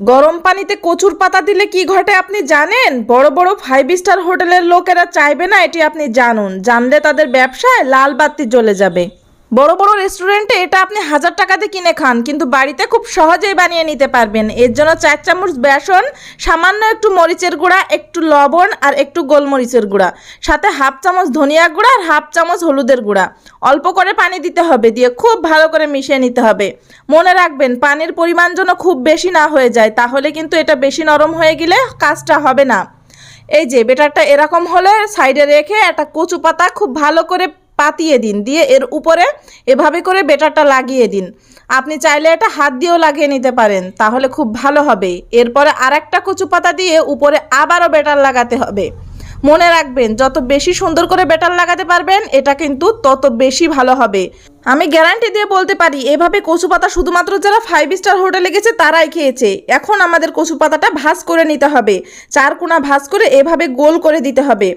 গরম পানিতে কচুর পাতা দিলে কি ঘটে আপনি জানেন? বড় বড় ফাইভ স্টার হোটেলের লোকেরা চাইবে না, এটি আপনি জানুন। জানলে তাদের ব্যবসায় লাল বাতি জ্বলে যাবে। বড় বড় রেস্টুরেন্টে এটা আপনি হাজার টাকাতে কিনে খান, কিন্তু বাড়িতে খুব সহজেই বানিয়ে নিতে পারবেন। এর জন্য চার চামচ বেসন, সামান্য একটু মরিচের গুঁড়া, একটু লবণ আর একটু গোলমরিচের গুঁড়া, সাথে হাফ চামচ ধনিয়া গুঁড়া আর হাফ চামচ হলুদের গুঁড়া। অল্প করে পানি দিতে হবে, দিয়ে খুব ভালো করে মিশিয়ে নিতে হবে। মনে রাখবেন, পানির পরিমাণ যেন খুব বেশি না হয়ে যায়, তাহলে কিন্তু এটা বেশি নরম হয়ে গেলে কাজটা হবে না। এই যে, বেটারটা এরকম হলে সাইডে রেখে একটা কচু পাতা খুব ভালো করে পাতিয়ে দিন, দিয়ে এর উপরে এভাবে করে বেটারটা লাগিয়ে দিন। আপনি চাইলে এটা হাত দিয়েও লাগিয়ে নিতে পারেন, তাহলে খুব ভালো হবে। এরপরে আর একটা কচু পাতা দিয়ে উপরে আবারও বেটার লাগাতে হবে। মনে রাখবেন, যত বেশি সুন্দর করে বেটার লাগাতে পারবেন, এটা কিন্তু তত বেশি ভালো হবে। আমি গ্যারান্টি দিয়ে বলতে পারি, এভাবে কচু পাতা শুধুমাত্র যারা ফাইভ স্টার হোটেলে গেছে, তারাই খেয়েছে। এখন আমাদের কচু পাতাটা ভাজ করে নিতে হবে। চার কোনা ভাজ করে এভাবে গোল করে দিতে হবে।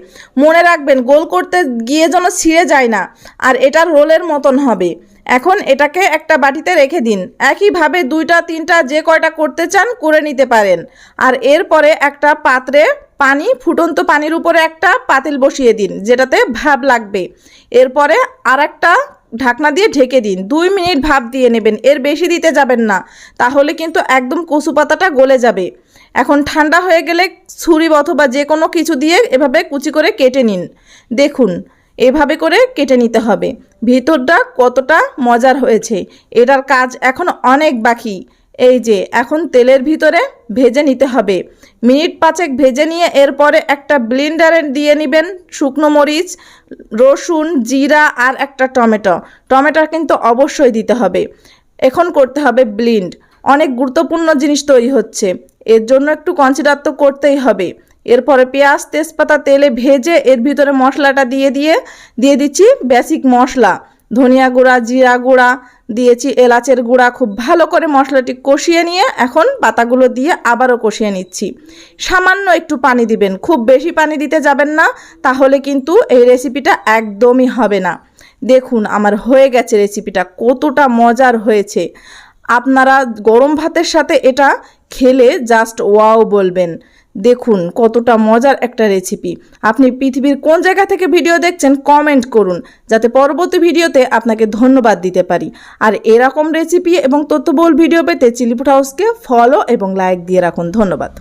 মনে রাখবেন, গোল করতে গিয়ে যেন ছিঁড়ে যায় না, আর এটা রোলের মতন হবে। এখন এটাকে একটা বাটিতে রেখে দিন। একইভাবে দুইটা, তিনটা যে কয়টা করতে চান করে নিতে পারেন। আর এরপরে একটা পাত্রে পানি, ফুটন্ত পানির উপরে একটা পাতিল বসিয়ে দিন, যেটাতে ভাব লাগবে। এরপরে আর একটা ঢাকনা দিয়ে ঢেকে দিন। দুই মিনিট ভাপ দিয়ে নেবেন, এর বেশি দিতে যাবেন না। তাহলে কিন্তু একদম কচু পাতাটা গলে যাবে। এখন ঠান্ডা হয়ে গেলে ছুরি অথবা যে কোনো কিছু দিয়ে এভাবে কুচি করে কেটে নিন। দেখুন এভাবে করে কেটে নিতে হবে। ভিতরটা কতটা মজার হয়েছে। এটার কাজ এখন অনেক বাকি। এই যে, এখন তেলের ভিতরে ভেজে নিতে হবে। মিনিট পাঁচেক ভেজে নিয়ে এরপরে একটা ব্লিন্ডারে দিয়ে নেবেন শুকনো মরিচ, রসুন, জিরা আর একটা টমেটো। টমেটো কিন্তু অবশ্যই দিতে হবে। এখন করতে হবে ব্লিন্ড। অনেক গুরুত্বপূর্ণ জিনিস তৈরি হচ্ছে। এর জন্য একটু কনসিডার তো করতেই হবে। এরপরে পেঁয়াজ, তেজপাতা, তেলে ভেজে এর ভিতরে মশলাটা দিয়ে দিয়ে দিয়ে দিচ্ছি বেসিক মশলা। ধনিয়া গুঁড়া, জিরা গুঁড়া, দিয়েছি এলাচের গুঁড়া, খুব ভালো করে মশলাটি কষিয়ে নিয়ে এখন পাতাগুলো দিয়ে আবারও কষিয়ে নিচ্ছি। সামান্য একটু পানি দিবেন, খুব বেশি পানি দিতে যাবেন না, তাহলে কিন্তু এই রেসিপিটা একদমই হবে না। দেখুন, আমার হয়ে গেছে রেসিপিটা কতটা মজার হয়েছে। আপনারা গরম ভাতের সাথে এটা খেলে জাস্ট ওয়াও বলবেন। দেখুন কতটা মজার একটা রেসিপি আপনি পৃথিবীর কোন জায়গা থেকে ভিডিও দেখছেন কমেন্ট করুন, যাতে পরবর্তী ভিডিওতে আপনাকে ধন্যবাদ দিতে পারি। আর এরকম রেসিপি এবং তথ্যবহুল ভিডিও পেতে চিলিপুট হাউসকে ফলো এবং লাইক দিয়ে রাখুন। ধন্যবাদ।